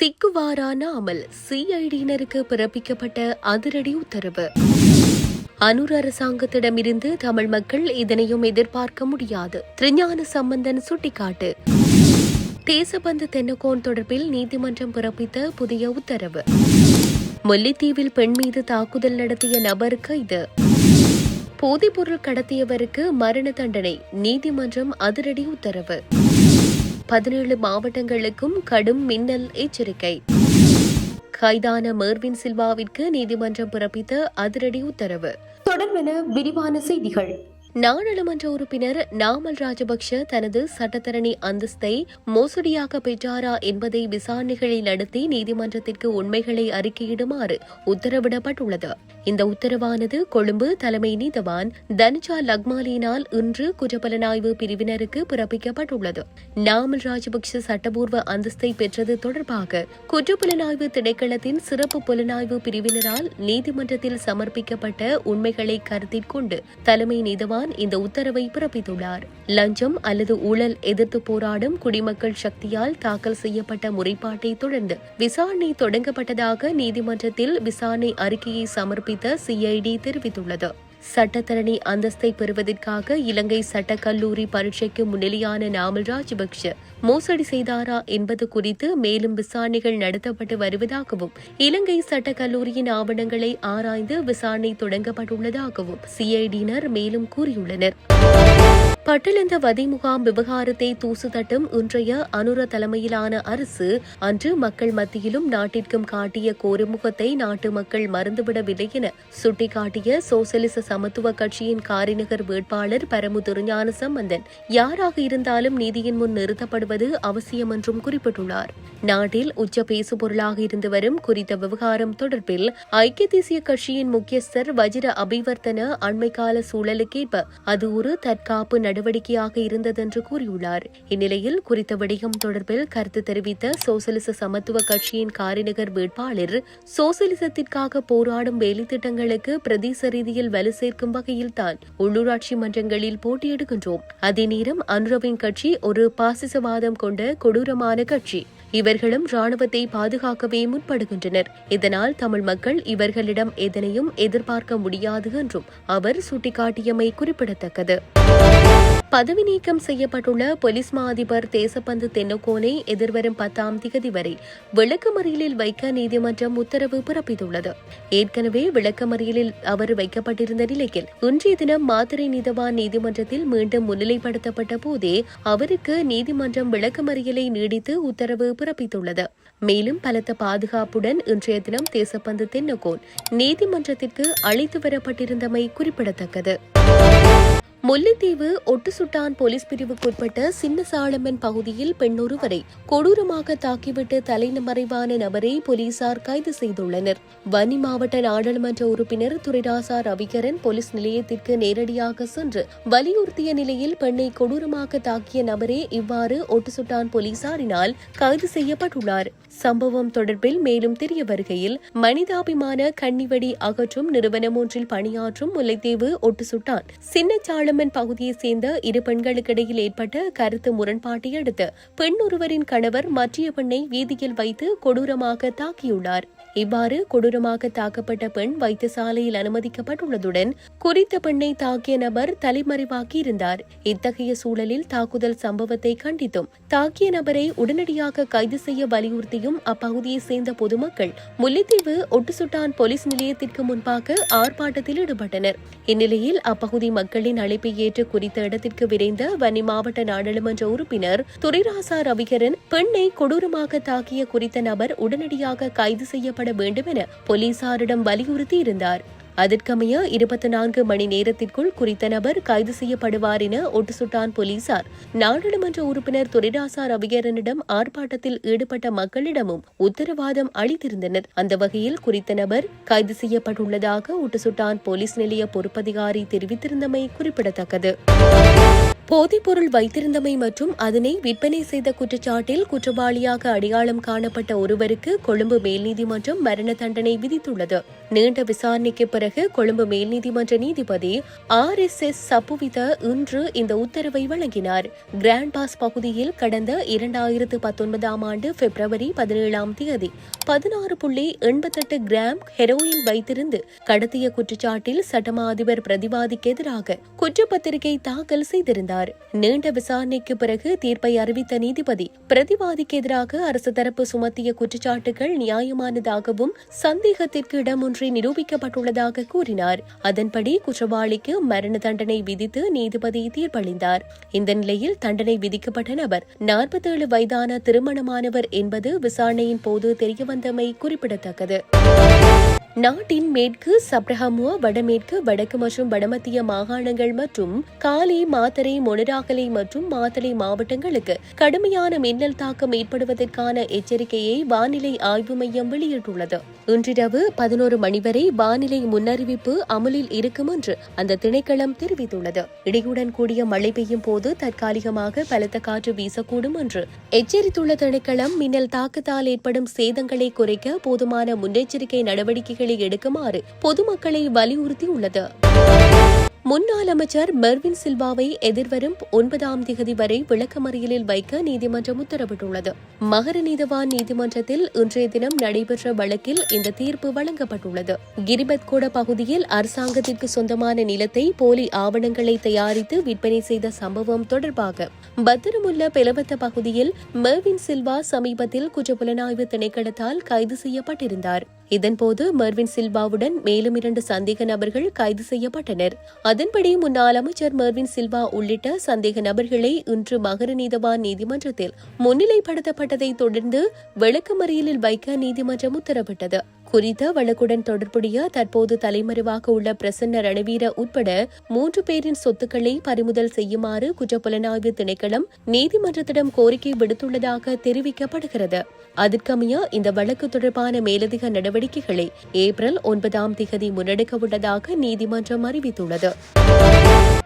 சிக்குவாரானாமல் சிஐடியினருக்கு பிறப்பிக்கப்பட்ட அதிரடி உத்தரவு. அனூர் அரசாங்கத்திடமிருந்து தமிழ் மக்கள் இதனையும் எதிர்பார்க்க முடியாது. திருஞான சம்பந்தன் சுட்டிக்காட்டு. தேசபந்து தென்னகோன் தொடர்பில் நீதிமன்றம் பிறப்பித்த புதிய உத்தரவு. முல்லைத்தீவில் பெண் மீது தாக்குதல் நடத்திய நபர் கைது போதைப்பொருள் கடத்தியவருக்கு மரண தண்டனை நீதிமன்றம் அதிரடி உத்தரவு. பதினேழு மாவட்டங்களுக்கும் கடும் மின்னல் எச்சரிக்கை. கைதான மெர்வின் சில்வாவிற்கு நீதிமன்றம் பிறப்பித்த அதிரடி உத்தரவு. தொடர்பென விரிவான செய்திகள். நாடாளுமன்ற உறுப்பினர் நாமல் ராஜபக்ஷ தனது சட்டத்தரணி அந்தஸ்தை மோசடியாக பெற்றாரா என்பதை விசாரணைகளை நடத்தி நீதிமன்றத்திற்கு உண்மைகளை அறிக்கையிடுமாறு உத்தரவிடப்பட்டுள்ளது. இந்த உத்தரவானது கொழும்பு தலைமை நீதவான் தனுஜா லக்மாலியினால் இன்று குற்றப்புலனாய்வு பிரிவினருக்கு பிறப்பிக்கப்பட்டுள்ளது. நாமல் ராஜபக்ஷ சட்டபூர்வ அந்தஸ்தை பெற்றது தொடர்பாக குற்றப்புலனாய்வு திணைக்களத்தின் சிறப்பு புலனாய்வு பிரிவினரால் நீதிமன்றத்தில் சமர்ப்பிக்கப்பட்ட உண்மைகளை கருத்தில் கொண்டு தலைமை நீதவான் இந்த உத்தரவை பிறப்பித்துள்ளார். லஞ்சம் அல்லது ஊழல் எதிர்த்து போராடும் குடிமக்கள் சக்தியால் தாக்கல் செய்யப்பட்ட முறைப்பாட்டை தொடர்ந்து விசாரணை தொடங்கப்பட்டதாக நீதிமன்றத்தில் விசாரணை அறிக்கையை சமர்ப்பித்த சிஐடி தெரிவித்துள்ளது. சட்டத்தரணி அந்தஸ்தை பெறுவதற்காக இலங்கை சட்டக்கல்லூரி பரீட்சைக்கு முன்னிலையான நாமல் ராஜபக்ஷ மோசடி செய்தாரா என்பது குறித்து மேலும் விசாரணைகள் நடத்தப்பட்டு வருவதாகவும் இலங்கை சட்டக்கல்லூரியின் ஆவணங்களை ஆராய்ந்து விசாரணை தொடங்கப்பட்டுள்ளதாகவும் சிஐடியினர் மேலும் கூறியுள்ளனர். பட்டலந்த வதி முகாம் விவகாரத்தை தூசு தட்டும் இன்றைய அனுர தலைமையிலான அரசு அன்று மக்கள் மத்தியிலும் நாட்டிற்கும் காட்டிய கோரமுகத்தை நாட்டு மக்கள் மறந்துவிடவில்லை என சுட்டிக்காட்டிய சோசலிச சமத்துவ கட்சியின் காரிநகர் வேட்பாளர் பரமு ஞான சம்பந்தன் யாராக இருந்தாலும் நீதியின் முன் நிறுத்தப்படுவது அவசியம் என்றும் குறிப்பிட்டுள்ளார். நாட்டில் உச்ச பேசுபொருளாக இருந்து வரும் குறித்த விவகாரம் தொடர்பில் ஐக்கிய தேசிய கட்சியின் முக்கியஸ்தர் வஜிர அபிவர்த்தன அண்மைக்கால சூழலுக்கேற்ப அது ஒரு தற்காப்பு நடவடிக்கையாக இருந்ததென்று கூறியுள்ளார். இந்நிலையில் குறித்த விடயம் தொடர்பில் கருத்து தெரிவித்த சோசலிச சமத்துவ கட்சியின் காரிநகர் வேட்பாளர் சோசலிசத்திற்காக போராடும் வேலைத்திட்டங்களுக்கு பிரதேச ரீதியில் வலு சேர்க்கும் வகையில் தான் உள்ளூராட்சி மன்றங்களில் போட்டியிடுகின்றோம். அதே நேரம் அனுரவின் கட்சி ஒரு பாசிசவாதம் கொண்ட கொடூரமான கட்சி. இவர்களும் ராணுவத்தை பாதுகாக்கவே முற்படுகின்றனர். இதனால் தமிழ் மக்கள் இவர்களிடம் எதனையும் எதிர்பார்க்க முடியாது என்றும் அவர் சுட்டிக்காட்டியமை குறிப்பிடத்தக்கது. பதவி நீக்கம் செய்யப்பட்டுள்ள போலீஸ் மா அதிபர் தேசப்பந்து தென்னக்கோனை எதிர்வரும் பத்தாம் திகதி வரை விளக்கமறியலில் வைக்க நீதிமன்றம் உத்தரவு பிறப்பித்துள்ளது. ஏற்கனவே விளக்கமறியலில் அவர் வைக்கப்பட்டிருந்த நிலையில் இன்றைய தினம் மாத்திரை நீதவான் நீதிமன்றத்தில் மீண்டும் முன்னிலைப்படுத்தப்பட்ட போதே அவருக்கு நீதிமன்றம் விளக்கமறியலை நீடித்து உத்தரவு பிறப்பித்துள்ளது. மேலும் பலத்த பாதுகாப்புடன் இன்றைய தினம் தேசப்பந்து தென்னக்கோன் நீதிமன்றத்திற்கு அழைத்து வரப்பட்டிருந்தமை குறிப்பிடத்தக்கது. முல்லைத்தீவு ஒட்டுசுட்டான் போலீஸ் பிரிவுக்குட்பட்ட சின்ன சாளமன் பகுதியில் பெண்ணொருவரை கொடூரமாக தாக்கிவிட்டு தலைமறைவான நபரை போலீசார் கைது செய்துள்ளனர். வன்னி மாவட்ட நாடாளுமன்ற உறுப்பினர் துரைராசா ரவிகரன் போலீஸ் நிலையத்திற்கு நேரடியாக சென்று வலியுறுத்திய நிலையில் பெண்ணை கொடூரமாக தாக்கிய நபரே இவ்வாறு ஒட்டுசுட்டான் போலீசாரினால் கைது செய்யப்பட்டுள்ளார். சம்பவம் தொடர்பில் மேலும் தெரிய வருகையில் மனிதாபிமான கண்ணிவடி அகற்றும் நிறுவனம் ஒன்றில் பணியாற்றும் முல்லைத்தீவு ஒட்டுசுட்டான். சுட்டான் ஆலமன் பகுதியைச் சேர்ந்த இரு பெண்களுக்கிடையில் ஏற்பட்ட கருத்து முரண்பாட்டை அடுத்து பெண் ஒருவரின் கணவர் மற்றிய பெண்ணை வீதியில் வைத்து கொடூரமாக தாக்கியுள்ளார். இவ்வாறு கொடூரமாக தாக்கப்பட்ட பெண் வைத்தியசாலையில் அனுமதிக்கப்பட்டுள்ளதுடன் குறித்த பெண்ணை தாக்கிய நபர் தலைமறைவாகி இருந்தார். இத்தகைய சூழலில் தாக்குதல் சம்பவத்தை கண்டித்தும் தாக்கிய நபரை உடனடியாக கைது செய்ய வலியுறுத்தியும் அப்பகுதியைச் சேர்ந்த பொதுமக்கள் முல்லைத்தீவு ஒட்டுசுட்டான் போலீஸ் நிலையத்திற்கு முன்பாக ஆர்ப்பாட்டத்தில் ஈடுபட்டனர். இந்நிலையில் அப்பகுதி மக்களின் அழைப்பை ஏற்று குறித்த இடத்திற்கு விரைந்த வன்னி மாவட்ட நாடாளுமன்ற உறுப்பினர் துரைராசா ரவிகரன் பெண்ணை கொடூரமாக தாக்கிய குறித்த நபர் உடனடியாக கைது செய்யப்பட வேண்டும் என போலீசாரிடம் வலியுறுத்தி இருந்தார் அதற்கமைய இருபத்தி நான்கு மணி நேரத்திற்குள் குறித்த நபர் கைது செய்யப்படுவார் என ஒட்டுசுட்டான் போலீசார். நாடாளுமன்ற உறுப்பினர் துரைராசா ரவிகரனிடம் ஆர்ப்பாட்டத்தில் ஈடுபட்ட மக்களிடமும் உத்தரவாதம் அளித்திருந்தனர். அந்த வகையில் குறித்த நபர் கைது செய்யப்பட்டுள்ளதாக ஒட்டுசுட்டான் போலீஸ் நிலைய பொறுப்பதிகாரி தெரிவித்திருந்தமை குறிப்பிடத்தக்கது. போதைப்பொருள் வைத்திருந்தமை மற்றும் அதனை விற்பனை செய்த குற்றச்சாட்டில் குற்றவாளியாக அடையாளம் காணப்பட்ட ஒருவருக்கு கொழும்பு மேல்நீதிமன்றம் மரண தண்டனை விதித்துள்ளது. நீண்ட விசாரணைக்கு பிறகு கொழும்பு மேல் நீதிமன்ற நீதிபதி ஆர் எஸ் எஸ் சப்புவித இன்று இந்த உத்தரவை வழங்கினார். கிராண்ட் பாஸ் பகுதியில் கடந்த இரண்டாயிரத்து பத்தொன்பதாம் ஆண்டு பிப்ரவரி பதினேழாம் தேதி பதினாறு புள்ளி எண்பத்தெட்டு கிராம் ஹெரோயின் வைத்திருந்து கடத்திய குற்றச்சாட்டில் சட்டமா அதிபர் பிரதிவாதிக்கு எதிராக குற்றப்பத்திரிகை தாக்கல் செய்திருந்தார். நீண்ட விசாரணைக்கு பிறகு தீர்ப்பை அறிவித்த நீதிபதி பிரதிவாதிக்கு எதிராக அரசு தரப்பு சுமத்திய குற்றச்சாட்டுகள் நியாயமானதாகவும் சந்தேகத்திற்கு இடமொன்று நிரூபிக்கப்பட்டுள்ளதாக கூறினார். அதன்படி குற்றவாளிக்கு மரண தண்டனை விதித்து நீதிபதி தீர்ப்பளித்தார் இந்த நிலையில் தண்டனை விதிக்கப்பட்ட நபர் நாற்பத்தேழு வயதான திருமணமானவர் என்பது விசாரணையின் போது தெரியவந்தமை குறிப்பிடத்தக்கது. நாட்டின் மேற்கு சப்ரஹமுவ வடமேற்கு வடக்கு மற்றும் வடமத்திய மாகாணங்கள் மற்றும் காலி மாத்தரை மொனராகலை மற்றும் மாத்தளை மாவட்டங்களுக்கு கடுமையான மின்னல் தாக்கம் ஏற்படுவதற்கான எச்சரிக்கையை வானிலை ஆய்வு மையம் வெளியிட்டுள்ளது. இன்றிரவு பதினோரு மணி வரை வானிலை முன்னறிவிப்பு அமலில் இருக்கும் என்று அந்த திணைக்களம் தெரிவித்துள்ளது. இடியுடன் கூடிய மழை பெய்யும் போது தற்காலிகமாக பலத்த காற்று வீசக்கூடும் என்று எச்சரித்துள்ள திணைக்களம் மின்னல் தாக்கத்தால் ஏற்படும் சேதங்களை குறைக்க போதுமான முன்னெச்சரிக்கை நடவடிக்கை எடுக்குமாறு பொதுமக்களை வலியுறுத்தியுள்ளது. முன்னாள் அமைச்சர் மெர்வின் சில்வாவை எதிர்வரும் ஒன்பதாம் திகதி வரை விளக்கமறியலில் வைக்க நீதிமன்றம் உத்தரவிட்டுள்ளது. மகர நீதவான் நீதிமன்றத்தில் இன்றைய தினம் நடைபெற்ற வழக்கில் இந்த தீர்ப்பு வழங்கப்பட்டுள்ளது. கிரிபத்கோட பகுதியில் அரசாங்கத்திற்கு சொந்தமான நிலத்தை போலி ஆவணங்களை தயாரித்து விற்பனை செய்த சம்பவம் தொடர்பாக பத்திரமுள்ள பெலவத்த பகுதியில் மெர்வின் சில்வா சமீபத்தில் குற்றப்புலனாய்வு திணைக்களத்தால் கைது செய்யப்பட்டிருந்தார். இதன்போது மெர்வின் சில்வாவுடன் மேலும் இரண்டு சந்தேக நபர்கள் கைது செய்யப்பட்டனர். அதன்படி முன்னாள் அமைச்சர் மெர்வின் சில்வா உள்ளிட்ட சந்தேக நபர்களை இன்று மகரநீதவான் நீதிமன்றத்தில் முன்னிலைப்படுத்தப்பட்டதை தொடர்ந்து விளக்கமறியலில் வைக்க நீதிமன்றம் உத்தரவிட்டது. குறித்த வழக்குடன் தொடர்புடைய தற்போது தலைமறைவாக உள்ள பிரசன்ன ரணவீர உட்பட மூன்று பேரின் சொத்துக்களை பறிமுதல் செய்யுமாறு குற்றப்புலனாய்வு திணைக்களம் நீதிமன்றத்திடம் கோரிக்கை விடுத்துள்ளதாக தெரிவிக்கப்படுகிறது. அதற்கமைய இந்த வழக்கு தொடர்பான மேலதிக நடவடிக்கைகளை ஏப்ரல் ஒன்பதாம் திகதி முன்னெடுக்க உள்ளதாக நீதிமன்றம் அறிவித்துள்ளது.